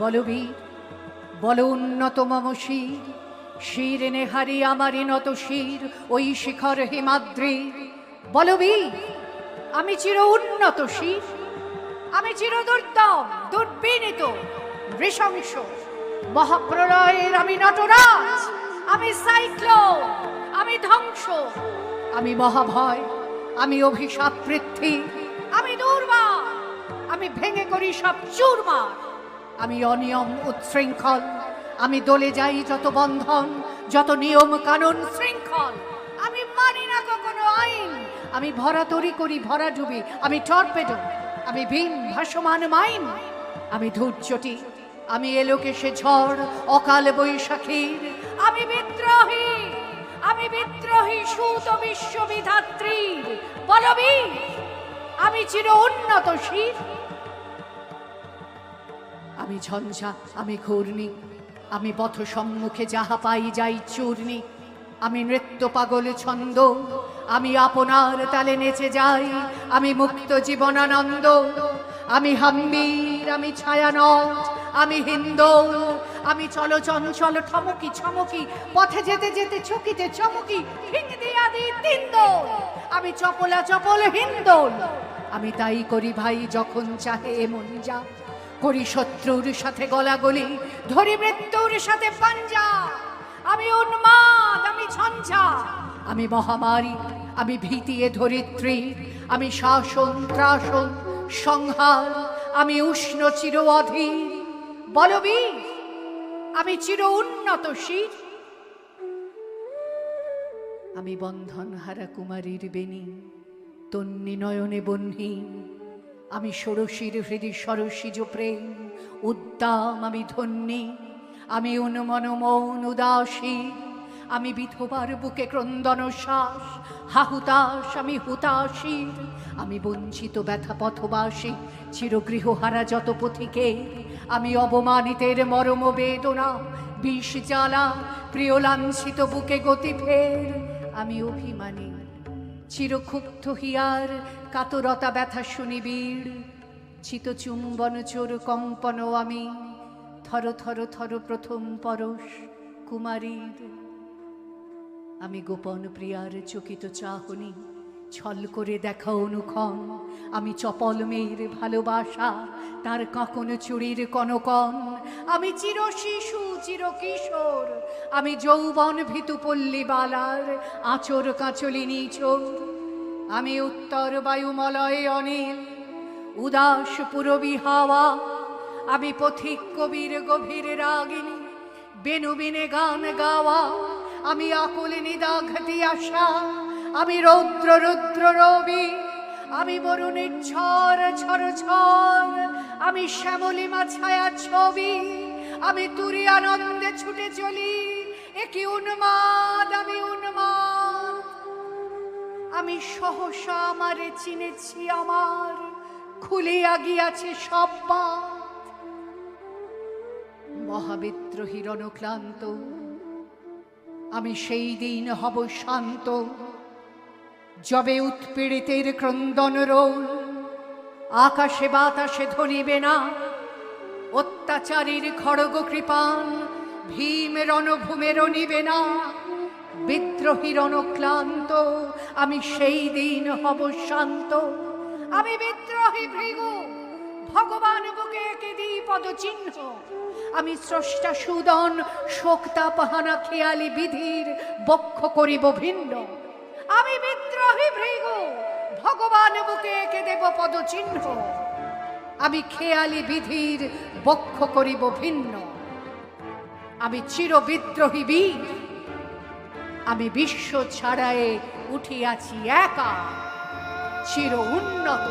বলবীর বল উন্নত মম শির শির নেহারি আমারি নত শির, ওই শিখর হিমাদ্রির। বলবীর আমি চির উন্নত শির, আমি চির দুর্দম, দুর্বিনীত, নৃশংস। মহাপ্রলয়ের আমি নটরাজ, আমি সাইক্লোন, আমি ধ্বংস। আমি মহাভয়, আমি অভিশাপ পৃথ্বী, আমি দুর্বার, আমি ভেঙে করি সব চুরমার। আমি অনিয়ম, উচ্ছৃঙ্খল। আমি দলে যাই যত বন্ধন, যত নিয়ম কানুন শৃঙ্খল। আমি মানি না কখনো আইন। আমি ভরা তরি করি ভরা ডুবি। আমি টর্পেডো। আমি ভীম ভাসমান মাইন। আমি ধৈর্যটি আমি এলোকে সে ঝড়, অকাল বৈশাখীর। আমি বিদ্রোহী। আমি বিদ্রোহী সুত বিশ্ববিধাত্রীর বলবীর আমি চির উন্নত শির। আমি ঝঞ্ঝা, আমি ঘূর্ণি, আমি পথ সম্মুখে যাহা পাই যাই চূর্ণি, আমি নৃত্য পাগল ছন্দ, আমি আপনার তালে নেচে যাই, আমি মুক্ত জীবনানন্দ, আমি হাম্বির, আমি ছায়ানট, আমি হিন্দোল আমি চল চঞ্চল ঠমকি ছমকি, পথে যেতে যেতে চকিতে চমকি হিংদি আদি তিন্দোল আমি চপলা চপল হিন্দোল, আমি তাই করি ভাই যখন চাহে এমন যা করি শত্রুর সাথে গলাগলি, ধরি মৃত্যুর সাথে পাঞ্জা। আমি উন্মাদ, আমি ঝঞ্ঝা। আমি মহামারী, আমি ভীতিয়ে ধরিত্রী। আমি শাসন, ত্রাসন, সংহার। আমি উষ্ণ, চির অধীর। বলবীর আমি চির উন্নত শির। আমি বন্ধন হারা কুমারীর বেনি তন্নি নয়নে বহ্নি আমি ষোড়শীর হৃদি সরসীজ প্রেম, উদ্দাম, আমি ধন্যী, আমি উন্মন মৌন, উদাসী, আমি বিধবার বুকে ক্রন্দন শ্বাস হাহুতাস আমি হুতাশীর আমি বঞ্চিত ব্যথা পথবাসী, চিরগৃহহারা যত পথিকে, আমি অবমানিতের মরম বেদনা, বিষ জ্বালা প্রিয় লাঞ্ছিত বুকে গতি ফের আমি অভিমানী। চিরক্ষুব্ধ হিয়ার, কাতরতা ব্যথা শুনিবীর চিত চুম্বন চোর কম্পন আমি, থর থর থর প্রথম পরশ কুমারীর। আমি গোপন প্রিয়ার চকিত চাহনি ছল করে দেখা অনুক্ষণ আমি চপল মেয়ের ভালোবাসা, তার কাকন চুরির কনকন আমি চির শিশু, চির কিশোর, আমি যৌবন ভীতু পল্লী বালার, আচর কাচলিনী চোর। আমি উত্তর বায়ুমলয় অনিল, উদাস পুরবী হাওয়া। আমি পথিক কবির গভীর রাগিনী, বেনু বিনে গান গাওয়া। আমি আকুল নিদাঘাতি আশা আমি রৌদ্র, রুদ্র রবি, আমি বরুণের ছর ছর ছর আমি শ্যামলিমা ছায়া ছবি, আমি তুরি আনন্দে ছুটে চলি একই উন্মাদ, আমি উন্মাদ আমি সহসা আমারে চিনেছি আমার, খুলিয়া গিয়াছে সব বাঁধ। মহাবিদ্রোহী রণক্লান্ত, আমি সেই দিন হব শান্ত যবে উৎপীড়িতের ক্রন্দন রোল, আকাশে বাতাসে ধরিবে না, অত্যাচারীর খড়গ কৃপান ভীম রণভূমে রণিবে না, বিদ্রোহী রণক্লান্ত, আমি সেই দিন হব শান্ত। আমি বিদ্রোহী ভৃগু, ভগবান বুকে একে দিই পদচিহ্ন। আমি স্রষ্টা সুদন শোকতা পাহানা খেয়ালি বিধির, বক্ষ করিব ভিন্ন। আমি বিদ্রোহী ভগবান বুকে একে দেব পদচিহ্ন। আমি খেয়ালি বিধির বক্ষ করিব ভিন্ন। আমি চির বিদ্রোহী বীর। আমি বিশ্ব ছাড়ায়ে উঠিয়াছি একা। চির উন্নত